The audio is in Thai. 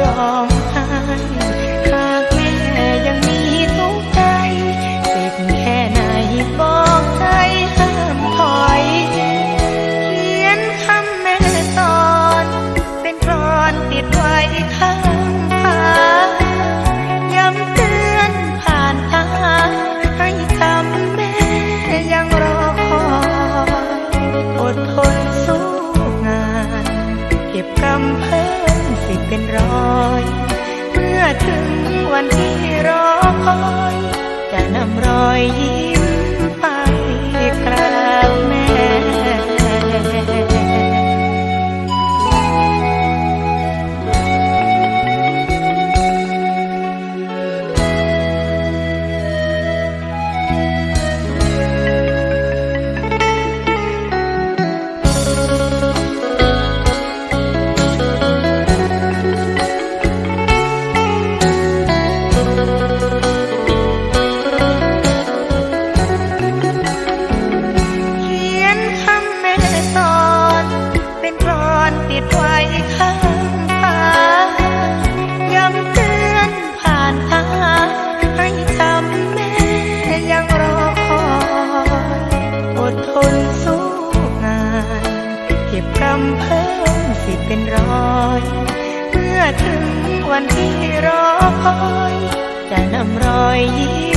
ร้องไห้หากแม่ยังมีทุกใจเจ็บแค่ไหนบอกใจห้ามถอย เขียนคำแม่สอน เป็นกรอนติดไว้ข้างฝาย้ำเตือนผ่านตาให้คำแม่ยังรอคอยอดทนสู้งาน เก็บกำเพื่อ สิเป็นร้อย เมื่อถึงวันที่รอคอย จะนำรอย ถึงวันที่รอคอย จะนำรอยยิ้ม